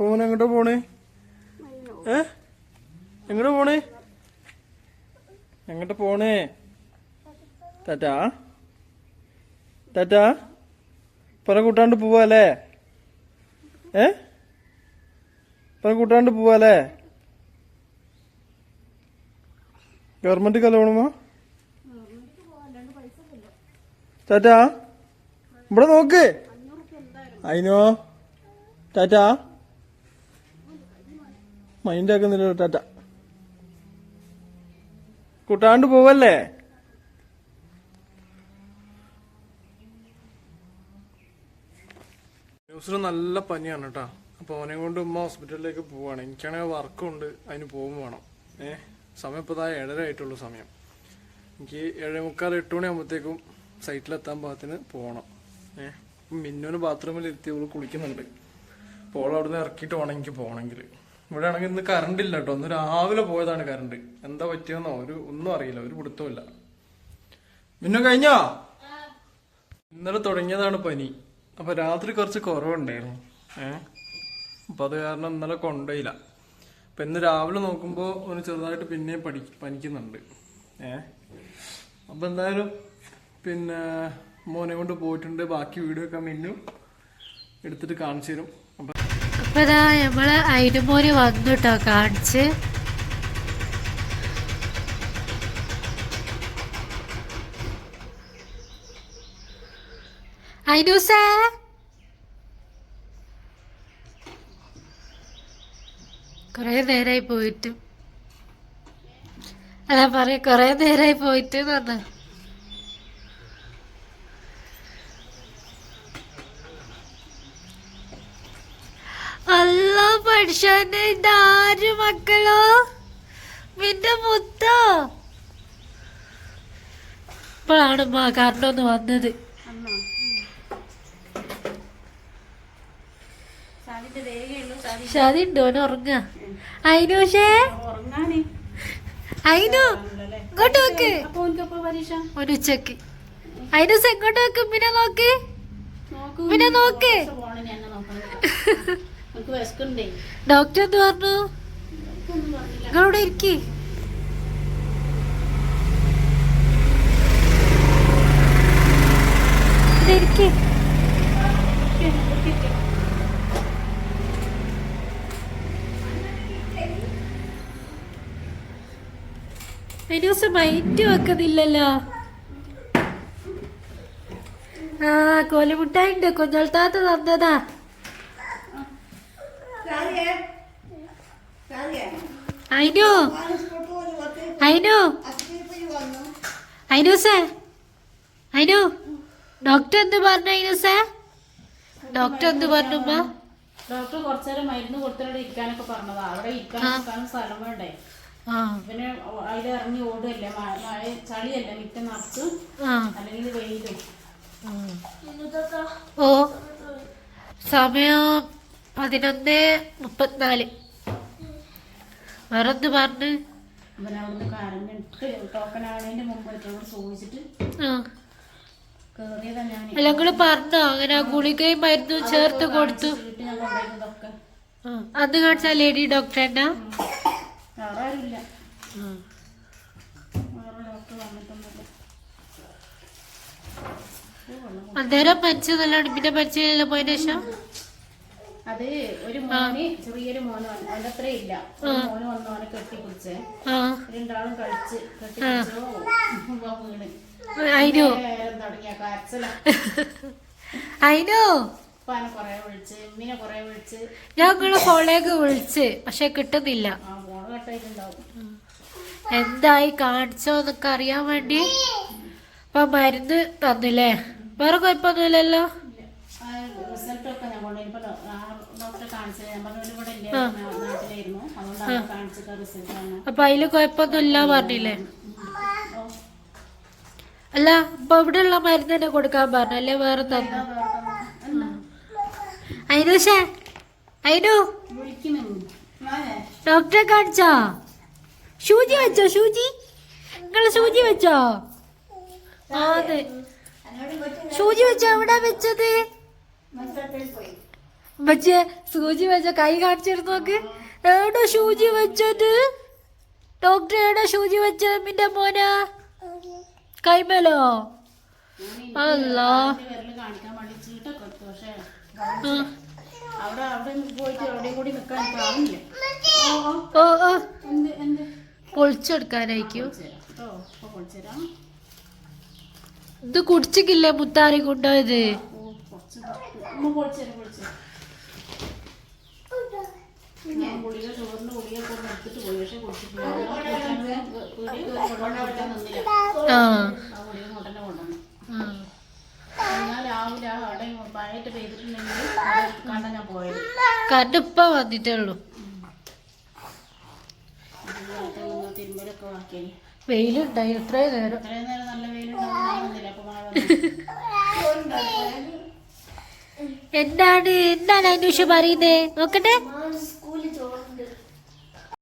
പോനെ എങ്ങോട്ടാ പോണേ? ഏ? എങ്ങോട്ടാ പോണേ? എങ്ങോട്ടാ പോണേ? ടാറ്റാ? ടാറ്റാ? പറ കൂട്ടാണ്ട് പോവാല്ലേ ഏ? പറ കൂട്ടാണ്ട് പോവാല്ലേ ഗവൺമെന്റ് കലോണമോ? ടാറ്റാ? ഇവിടെ നോക്ക്. അയിനോ? ടാറ്റാ? മൈൻഡ് ആക്കുന്നില്ല ടാറ്റ. കൂട്ടാണ്ട് പോവല്ലേ? നല്ല പനിയാണ് കേട്ടോ അപ്പൊ അവനെ കൊണ്ട് ഉമ്മ ഹോസ്പിറ്റലിലേക്ക് പോവാണ്. എനിക്കാണെങ്കിൽ വർക്കുണ്ട് അതിന് പോകും വേണം. ഏ സമയം ഇപ്പോൾ ഏഴര ആയിട്ടുള്ളൂ സമയം. എനിക്ക് ഏഴേ മുക്കാൽ എട്ട് മണിയാകുമ്പോഴത്തേക്കും സൈറ്റിലെത്താൻ പാകത്തിന് പോകണം ഏ മിന്നോന് ബാത്റൂമിൽ ഇരുത്തി അവൾ കുളിക്കുന്നുണ്ട്. അപ്പോൾ അവൾ അവിടുന്ന് ഇറക്കിയിട്ട് വേണം എനിക്ക് പോകണമെങ്കിൽ ഇവിടെ ആണെങ്കിൽ ഇന്ന് കറണ്ട് ഇല്ല കേട്ടോ. ഇന്ന് രാവിലെ പോയതാണ് കറണ്ട് എന്താ പറ്റിയെന്നോ? ഒരു ഒന്നും അറിയില്ല. ഒരു പിടുത്തമില്ല മിന്നു കഴിഞ്ഞോ? ഇന്നലെ തുടങ്ങിയതാണ് പനി. അപ്പൊ രാത്രി കുറച്ച് കുറവുണ്ടായിരുന്നു. ഏ? അപ്പൊ അത് കാരണം ഇന്നലെ കൊണ്ടുപോയില്ല. അപ്പൊ ഇന്ന് രാവിലെ നോക്കുമ്പോ ഒന്ന് ചെറുതായിട്ട് പിന്നെയും പഠി പനിക്കുന്നുണ്ട്. ഏ? അപ്പൊ എന്തായാലും പിന്നെ മോനെ കൊണ്ട് പോയിട്ടുണ്ട്. ബാക്കി വീഡിയോ ഒക്കെ മിന്നു എടുത്തിട്ട് കാണിച്ചു തരും. അപ്പൊ അപ്പൊ ഇതാ നമ്മൾ അയിനുമോന് വന്നു കേട്ടോ കാണിച്ച്. അയിനൂസേ? കൊറേ നേരായി പോയിട്ട്. അല്ല പറയാ കൊറേ നേരായി പോയിട്ട് പറഞ്ഞു. അല്ല പഠിച്ചോനെ ഇതാര് മക്കളോ? നിന്റെ മുത്തോ? ഇപ്പോഴാണ് മാ കറണ്ടൊന്ന് വന്നത്. ഷാദി ഉണ്ടോ? ഉറങ്ങ. അയിനൂഷേ അയിനു ഇങ്ങോട്ട് നോക്ക്. ഒരു ഉച്ചയ്ക്ക്. അയിനൂസ് എങ്ങോട്ട് നോക്ക് പിന്നെ നോക്ക്. പിന്നെ നോക്ക്. ഡോക്ടർ എന്ത് പറഞ്ഞു? നിങ്ങളവിടെ ഇരിക്കേ. ഇരിക്കേ. വെക്കുന്നില്ലല്ലോ. ആ കോലിമുട്ടായി ഉണ്ട് കുഞ്ഞോൾത്താത്ത തന്നതാ. അയിനു അയിനു അയിനൂസേ അയിനു ഡോക്ടർ എന്ത് പറഞ്ഞു സാർ ഡോക്ടർ എന്ത് പറഞ്ഞു? ഡോക്ടർ കുറച്ചേരം മരുന്ന് കൊടുത്തിട്ട് ഇരിക്കാനൊക്കെ പറഞ്ഞതാ. അവിടെ ഇരിക്കാൻ സ്ഥലം വേണ്ടേ? ആ. പിന്നെ അതിൽ ഇറങ്ങി ഓടുകയല്ലേ മഴ ചളിയല്ല? മിറ്റം നിറച്ച്. അല്ലെങ്കിൽ വെയിലും. ഓ. സമയം പതിനൊന്ന് മുപ്പത്തിനാല്. വേറെന്ത് പറഞ്ഞ്? അല്ലെങ്കിൽ കരഞ്ഞിട്ട് ടോക്കൺ മുമ്പ് ചോദിച്ചിട്ട് പറഞ്ഞോ? അങ്ങനെ ഗുളികയും മരുന്നും ചേർത്ത് കൊടുത്തു. അന്ന് കാണിച്ച ലേഡി ഡോക്ടർ എന്നാ അന്നേരം മരിച്ചതല്ലാണ് പിന്നെ മരിച്ചില്ലല്ലോ പോയതിനു ശേഷം? അത് ഒരു മോന് ചെറിയൊരു മോന് വന്നു. അവന്റെ അത്രേ ഇല്ല മോന് വന്ന് അവനെ കെട്ടിപ്പിടിച്ച്. രണ്ടാളും കളിച്ച് കെട്ടിപ്പിടിച്ചോ വീണ്. അയിനു? നേരം തുടങ്ങിയ കരച്ചില. അയിനു? ഉപ്പാനെ കൊറേ വിളിച്ച് ഉമ്മിനെ കൊറേ വിളിച്ച്. ഞാൻ നിങ്ങളെ ഫോണിലേക്ക് വിളിച്ച് പക്ഷെ കിട്ടുന്നില്ല. ആ ഫോണ് കട്ടായിട്ടുണ്ടാവും. എന്തായി കാണിച്ചോ എന്നൊക്കെ അറിയാൻ വേണ്ടി. അപ്പൊ മരുന്ന് തന്നില്ലേ? വേറെ കുഴപ്പമൊന്നുമില്ലല്ലോ ആ റിസൾട്ടൊക്കെ ഞാൻ കൊണ്ടുപോയി ആ ഡോക്ടറെ കാണിച്ചത് ഞാൻ പറഞ്ഞു "ഒരു ഇവിടെ ഇല്ലേ നാട്ടിലായിരുന്നു അതുകൊണ്ടാണ് കാണിച്ചിട്ട് റിസൾട്ട് ആണ് അപ്പൊ അതിൽ കുഴപ്പമൊന്നുമില്ല പറഞ്ഞില്ലേ? അല്ല ഇപ്പൊ ഇവിടെ ഉള്ള മരുന്ന് തന്നെ കൊടുക്കാൻ പറഞ്ഞു. അല്ലേ വേറെ തന്നു? അയിനുഷേ അയിനു ഡോക്ടറെ കാണിച്ചോ? ഷൂജി വെച്ചോ ഷൂജി? നിങ്ങൾ ഷൂജി വെച്ചോ? ആ അതെ. ഷൂജി വെച്ചോ എവിടെ വെച്ചത്? മറ്റേ സൂചി വെച്ച കൈ കാണിച്ചിരുന്നു നോക്ക്. എവിടെ സൂചി വെച്ചത്? ഡോക്ടർ എവിടെ സൂചി വെച്ചത് മിന്റെ മോന? കൈമേലോ? അല്ല പൊളിച്ചെടുക്കാനായിരിക്കും. ഇത് എടുത്തു പക്ഷേ അവിടെ അവിടെ പോയിട്ട് എവിടെയും കൂടി നിൽക്കാൻ എനിക്ക് ആവുന്നില്ല ഓ ഓ ഓ ഓ എന്ത് എന്ത് പൊളിച്ചെടുക്കാനായിരിക്കും തരാം കേട്ടോ ഇപ്പൊ പൊളിച്ചുതരാം ഇത് കുടിച്ചിക്കില്ലേ മുത്താറി കൊണ്ടുപോയത് ഓ കുറച്ച് തട്ടു. ഉമ്മ പൊളിച്ചുതരാം പൊളിച്ചുതരാം ഞാൻ ഗുളിക ചോറിന്റെ ഗുളിക കൊണ്ട് എടുത്തിട്ട് പോയി. പക്ഷെ കുടിച്ചിട്ടില്ല നിന്നില്ല. ആ. ആ ഗുളിക കൊണ്ടന്നെ കൊണ്ടുവന്നു. ആ. എന്നാൽ രാവിലെ ആ അവിടെ മഴയിട്ട് പെയ്തിട്ടുണ്ടെങ്കിൽ കണ്ട ഞാൻ പോയത്. കറണ്ട് ഇപ്പൊ വന്നിട്ടേ ഉള്ളൂ. തിരുമ്പലൊക്കെ വെയിലുണ്ടായി എത്രയും നേരം. ഇത്രയും നേരം നല്ല അപ്പൊ മഴ വന്നു. എന്താണ് എന്താണ് അന്വേഷണം പറയുന്നേ? നോക്കട്ടെ.